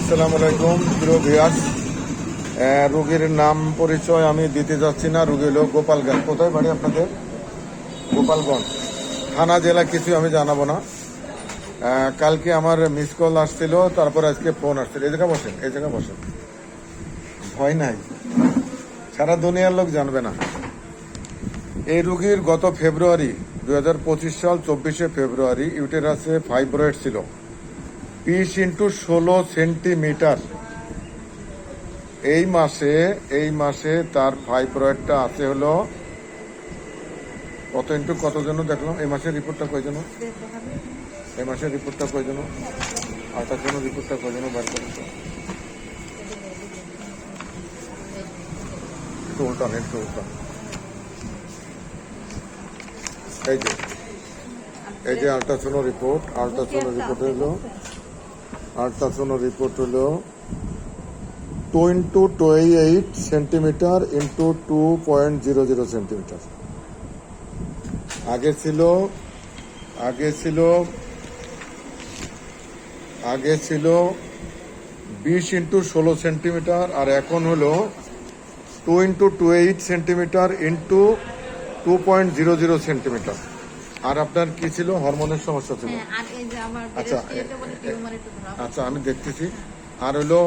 আসসালামু আলাইকুম, প্রিয় ভিয়াস রোগীর নাম পরিচয় আমি দিতে যাচ্ছি না। রোগী হলো গোপালগঞ্জ। কোথায় বাড়ি আপনাদের? গোপালগঞ্জ। থানা, জেলা কিছু আমি জানাব না। কালকে আমার মিস কল আসছিল, তারপর আজকে ফোন আসছিল। এই জায়গায় বসেন, এই জায়গায় বসেন। ভয় নাই। সারা দুনিয়ার লোক জানবে না। এই রুগীর গত ফেব্রুয়ারি দু হাজার পঁচিশ সাল চব্বিশে ফেব্রুয়ারি ইউটেরাসে ফাইব্রয়েড ছিল। বিশ ইন্টু ষোলো সেন্টিমিটার। এই মাসে এই মাসে তার ফাইব্রয়েডটা আছে হলো কত ইন্টু কত জন দেখলাম। এই মাসের রিপোর্টটা কয় জন এই মাসের রিপোর্টটা কয় জন আটার জন্য রিপোর্টটা কয় জন বার একটু উল্টান একটু উল্টান এই যে এই যে আল্ট্রাসোনো রিপোর্ট আল্ট্রাসোনো রিপোর্ট হলো আল্ট্রাসোনো রিপোর্ট হলো। Two into twenty eight centimetre into two point zero zero centimetre আগে ছিল আগে ছিল আগে ছিল বিশ ইন্টু ষোলো সেন্টিমিটার আর এখন হলো two into two eight centimetre into two point zero zero centimetre আর আপনার কি ছিল? হরমোনের সমস্যা ছিল? হ্যাঁ, আচ্ছা। আচ্ছা আমি দেখতেছি। আর হলো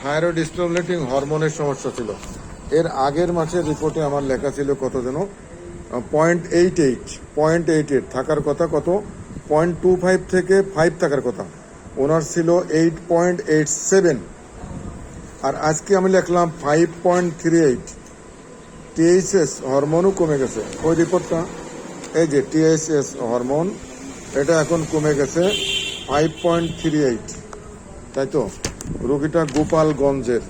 থাইরয়েড স্টিমুলেটিং হরমোনের সমস্যা ছিল। এর আগের মাসের রিপোর্টে আমার লেখা ছিল কত যেন? Point eight eight point eight eight থাকার কথা কত? পয়েন্ট টু ফাইভ থেকে ফাইভ থাকার কথা। ওনার ছিল এইট পয়েন্ট এইট সেভেন আর আজকে আমি লিখলাম five point three eight THS হরমোনও কমে গেছে। ওই রিপোর্টটা এই যে টিএইচএস হরমোন এটা এখন কমে গেছে ফাইভ পয়েন্ট থ্রি এইট তাই তো? রোগীটা গোপালগঞ্জের।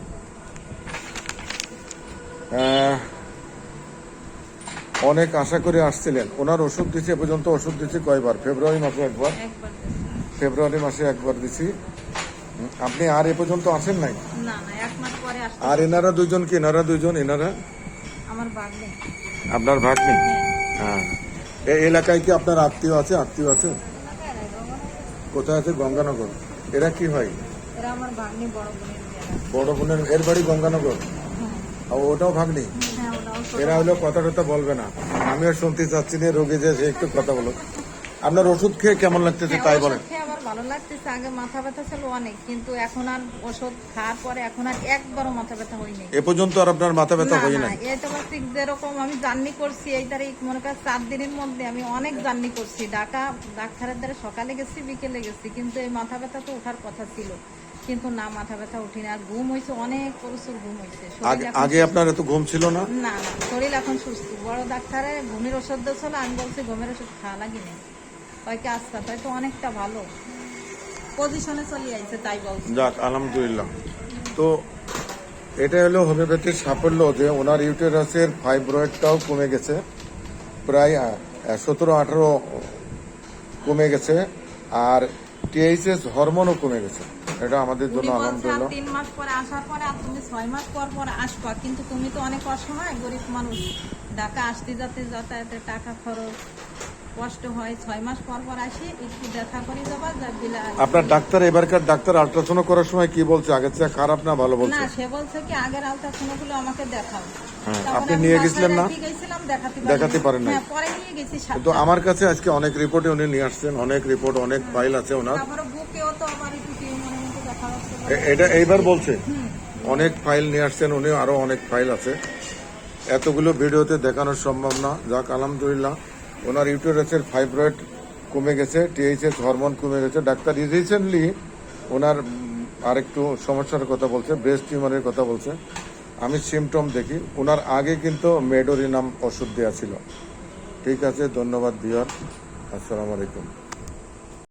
অনেক আশা করে আসছিলেন। ওনার ওষুধ দিচ্ছে এ পর্যন্ত ওষুধ দিচ্ছি কয়বার? ফেব্রুয়ারি মাসে একবার। ফেব্রুয়ারি মাসে একবার দিছি। আপনি আর এ পর্যন্ত আসেন নাই? আর এনারা দুজন কি? এনারা দুজন এনারা? আমার বাগলে আপনার ভাগ্নি? হ্যাঁ। এই এলাকায় কি আপনার আত্মীয় আছে? আত্মীয় আছে? কোথায় আছে? গঙ্গানগর। এরা কি হয়? বড় বোনের এর বাড়ি গঙ্গানগর? ওটাও ভাগ্নি? হ্যাঁ। এরা হলো কথা টথা বলবে না। আমিও শুনতে চাচ্ছি না রোগী যে একটু কথা বলো। আপনার ওষুধ খেয়ে কেমন লাগতেছে হ্যাঁ, তাই বলেন। ভালো লাগতেছে আগে মাথা ব্যথা ছিল অনেক কিন্তু এখন আর ওষুধ খাওয়ার পরে এখন আর একবারও মাথা ব্যথা হয়নি। এ পর্যন্ত আর আপনার মাথা ব্যথা না হয় না এটা আমার ঠিক যেরকম আমি জার্নি করছি এই তারিখ মনে কর চার দিনের মধ্যে আমি অনেক জার্নি করছি। ঢাকা ডাক্তারের দ্বারা সকালে গেছি বিকেলে গেছি কিন্তু এই মাথা ব্যথা তো ওঠার কথা ছিল। কিন্তু না মাথা ব্যথা উঠিনি আর ঘুম হয়েছে অনেক প্রচুর ঘুম হয়েছে। আগে আপনার এত ঘুম ছিল না? না শরীর এখন সুস্থ। বড় ডাক্তারে ঘুমের ওষুধ দিয়েছিল আমি বলছি ঘুমের ওষুধ খাওয়া লাগেনি। কয়েকে আস্তে তাই তো অনেকটা ভালো। পজিশনে চলে আইছে তাই বলছি। যাক আলহামদুলিল্লাহ। তো এটা হলো হোমিওপ্যাথির সাফল্য যে ওনার ইউটেরাসের ফাইব্রয়েডটাও কমে গেছে। প্রায় সতেরো আঠারো কমে গেছে আর টিএইচএস হরমোনও কমে গেছে। এটা আমাদের জন্য আলহামদুলিল্লাহ। তিন মাস পরে আসার পরে আর তুমি ছয় মাস পর পর আসবা কিন্তু তুমি তো অনেক অসহায় গরিব মানুষ। ঢাকা আসতে যাতে যাতায়াতে টাকা খরচ কষ্ট হয় ছয় মাস পর পর আসি একটু দেখা করে আপনার ডাক্তার এবারকার ডাক্তার আল্ট্রাসাউন্ড করার সময় কি বলছে? আগের চেয়ে খারাপ না ভালো না সে বলছে কি আগের আলট্রাসাউন্ডগুলো আমাকে দেখাও। হ্যাঁ, আপনি নিয়ে গেছিলেন না? দেখাতে পারেন। নাই। হ্যাঁ, পরে নিয়ে গেছি সাতটা। আমার কাছে আজকে অনেক রিপোর্টে উনি নিয়ে আসছেন অনেক রিপোর্ট অনেক ফাইল আছে ওনার। তো এটা এইবার বলছে? অনেক ফাইল নিয়ে আসছেন উনি আরও অনেক ফাইল আছে। এতগুলো ভিডিওতে দেখানো সম্ভব না। যাক আলহামদুলিল্লাহ। ওনার ইউটেরাসের ফাইব্রয়েড কমে গেছে, টিএইচএস হরমোন কমে গেছে। ডাক্তার রিসেন্টলি ওনার আরেকটু সমস্যার কথা বলছে, ব্রেস্ট টিউমারের কথা বলছে। আমি সিমটম দেখি, ওনার আগে কিন্তু মেডোরি নাম ওষুধ দেওয়া ছিল। ঠিক আছে, ধন্যবাদ বিহার আসসালামু আলাইকুম।